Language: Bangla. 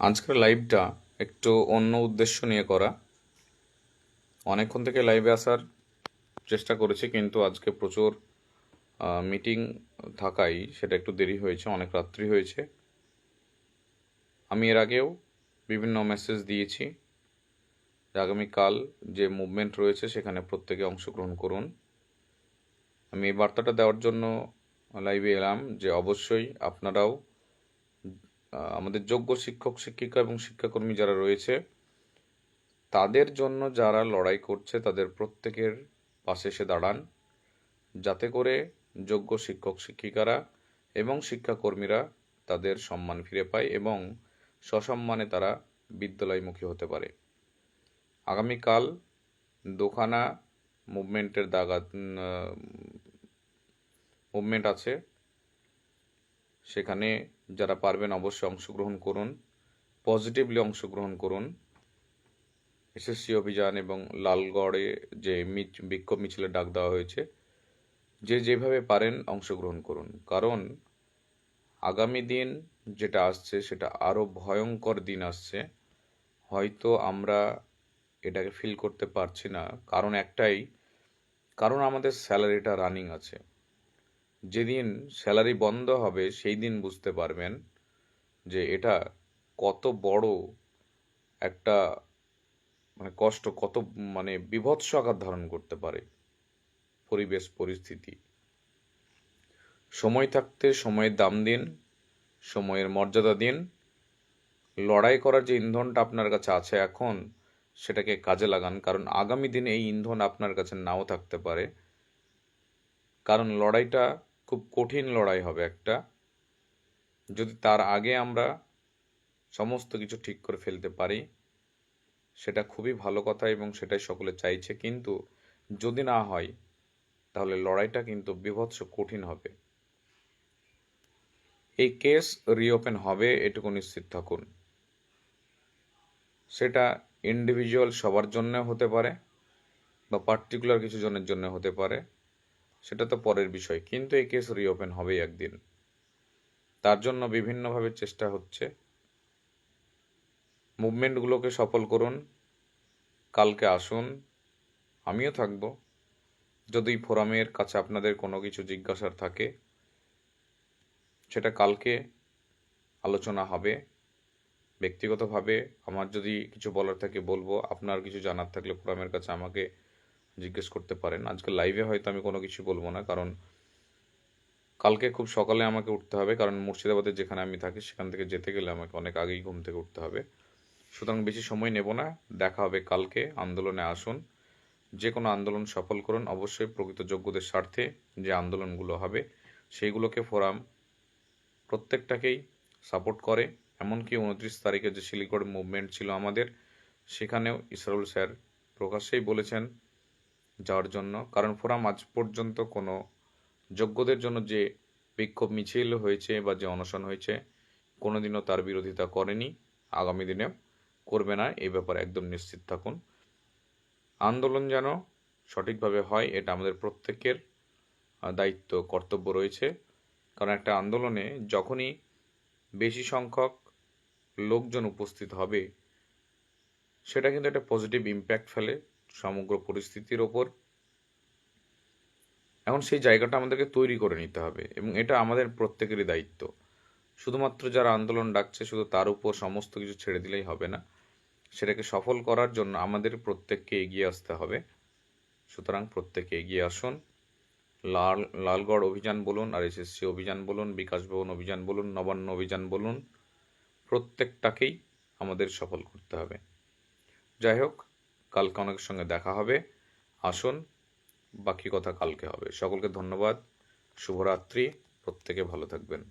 আজকের লাইভটা একটু অন্য উদ্দেশ্য নিয়ে করা। অনেকক্ষণ থেকে লাইভে আসার চেষ্টা করেছি, কিন্তু আজকে প্রচুর মিটিং থাকায় সেটা একটু দেরি হয়েছে, অনেক রাত্রি হয়েছে। আমি এর আগেও বিভিন্ন মেসেজ দিয়েছি আগামীকাল যে মুভমেন্ট রয়েছে সেখানে প্রত্যেকে অংশগ্রহণ করুন। আমি এই বার্তাটা দেওয়ার জন্য লাইভে এলাম যে অবশ্যই আপনারাও আমাদের যোগ্য শিক্ষক, শিক্ষিকা এবং শিক্ষাকর্মী যারা রয়েছে, তাদের জন্য যারা লড়াই করছে, তাদের প্রত্যেকের পাশে এসে দাঁড়ান। যাতে করে যোগ্য শিক্ষক, শিক্ষিকারা এবং শিক্ষাকর্মীরা তাদের সম্মান ফিরে পায় এবং সসম্মানে তারা বিদ্যালয়মুখী হতে পারে। আগামীকাল দোখানা মুভমেন্টের দাগা মুভমেন্ট আছে। সেখানে যারা পারবেন অবশ্যই অংশগ্রহণ করুন পজিটিভলি অংশগ্রহণ করুন। এসএসসি অভিযান এবং লালগড়ে যে বিক্ষোভ মিছিলের ডাক দেওয়া হয়েছে, যে যেভাবে পারেন অংশগ্রহণ করুন। কারণ আগামী দিন যেটা আসছে সেটা আরও ভয়ঙ্কর দিন আসছে। হয়তো আমরা এটাকে ফিল করতে পারছি না। কারণ একটাই, কারণ আমাদের স্যালারিটা রানিং আছে। যেদিন স্যালারি বন্ধ হবে সেই দিন বুঝতে পারবেন যে এটা কত বড় একটা মানে কষ্ট, কত মানে বিভৎস আকার ধারণ করতে পারে পরিবেশ, পরিস্থিতি। সময় থাকতে সময়ের দাম দিন, সময়ের মর্যাদা দিন। লড়াই করার যে ইন্ধনটা আপনার কাছে আছে এখন, সেটাকে কাজে লাগান। কারণ আগামী দিনে এই ইন্ধন আপনার কাছে নাও থাকতে পারে। কারণ লড়াইটা খুব কঠিন লড়াই হবে একটা। যদি তার আগে আমরা সমস্ত কিছু ঠিক করে ফেলতে পারি, সেটা খুবই ভালো কথা এবং সেটাই সকলে চাইছে। কিন্তু যদি না হয়, তাহলে লড়াইটা কিন্তু বিভৎস কঠিন হবে। এই কেস রিওপেন হবে, এটুকু নিশ্চিত থাকুন। সেটা ইন্ডিভিজুয়াল সবার জন্য হতে পারে বা পার্টিকুলার কিছু জনের জন্য হতে পারে। সেটা তো পরের বিষয়। কিন্তু এই কেস রিওপেন হবেই একদিন। তার জন্য বিভিন্নভাবে চেষ্টা হচ্ছে। মুভমেন্টগুলোকে সফল করুন। কালকে আসুন। আমিও থাকব। যদি ফোরামের কাছে আপনাদের কোনো কিছু জিজ্ঞাসার থাকে, সেটা কালকে আলোচনা হবে। ব্যক্তিগতভাবে আমার যদি কিছু বলার থাকে বলব। আপনার কিছু জানার থাকলে ফোরামের কাছে আমাকে জিজ্ঞেস করতে পারেন। আজকে লাইভে হয়তো আমি কোনো কিছু বলব না, কারণ কালকে খুব সকালে আমাকে উঠতে হবে, কারণ মুর্শিদাবাদে যেখানে আমি থাকি সেখান থেকে যেতে গেলে আমাকে অনেক আগেই ঘুম থেকে উঠতে হবে। সুতরাং বেশি সময় নেব না, দেখা হবে কালকে, আন্দোলনে আসুন। যে কোনো আন্দোলন সফল করুন, অবশ্যই প্রকৃত যোগ্যদের স্বার্থে যে আন্দোলনগুলো হবে, সেইগুলোকে ফোরাম প্রত্যেকটাকেই সাপোর্ট করে। এমনকি উনত্রিশ তারিখে যে শিলিগুড়ি মুভমেন্ট ছিল আমাদের, সেখানেও ইসরাউল স্যার প্রকাশ্যেই বলেছেন যাওয়ার জন্য। কারণ ফোরাম আজ পর্যন্ত কোনো যোগ্যদের জন্য যে বিক্ষোভ মিছিল হয়েছে বা যে অনশন হয়েছে, কোনোদিনও তার বিরোধিতা করেনি। আগামী দিনে করবে না, এই ব্যাপারে একদম নিশ্চিত থাকুন। আন্দোলন যেন সঠিকভাবে হয়, এটা আমাদের প্রত্যেকের দায়িত্ব, কর্তব্য রয়েছে। কারণ একটা আন্দোলনে যখনই বেশি সংখ্যক লোকজন উপস্থিত হবে, সেটা কিন্তু একটা পজিটিভ ইম্প্যাক্ট ফেলে। সমগ্র পরিস্থিতির ওপর। এখন সেই জায়গাটা আমাদেরকে তৈরি করে নিতে হবে এবং এটা আমাদের প্রত্যেকেরই দায়িত্ব। শুধুমাত্র যারা আন্দোলন ডাকছে শুধু তার উপর সমস্ত কিছু ছেড়ে দিলেই হবে না। সেটাকে সফল করার জন্য আমাদের প্রত্যেককে এগিয়ে আসতে হবে। সুতরাং প্রত্যেকে এগিয়ে আসুন। লাল, লালগড় অভিযান বলুন আর এসএসসি অভিযান বলুন, বিকাশ ভবন অভিযান বলুন, নবান্ন অভিযান বলুন, প্রত্যেকটাকেই আমাদের সফল করতে হবে। যাই হোক কালকে অনেকের সঙ্গে দেখা হবে। আসুন, বাকি কথা কালকে হবে। সকলকে ধন্যবাদ। শুভরাত্রি। প্রত্যেকে ভালো থাকবেন।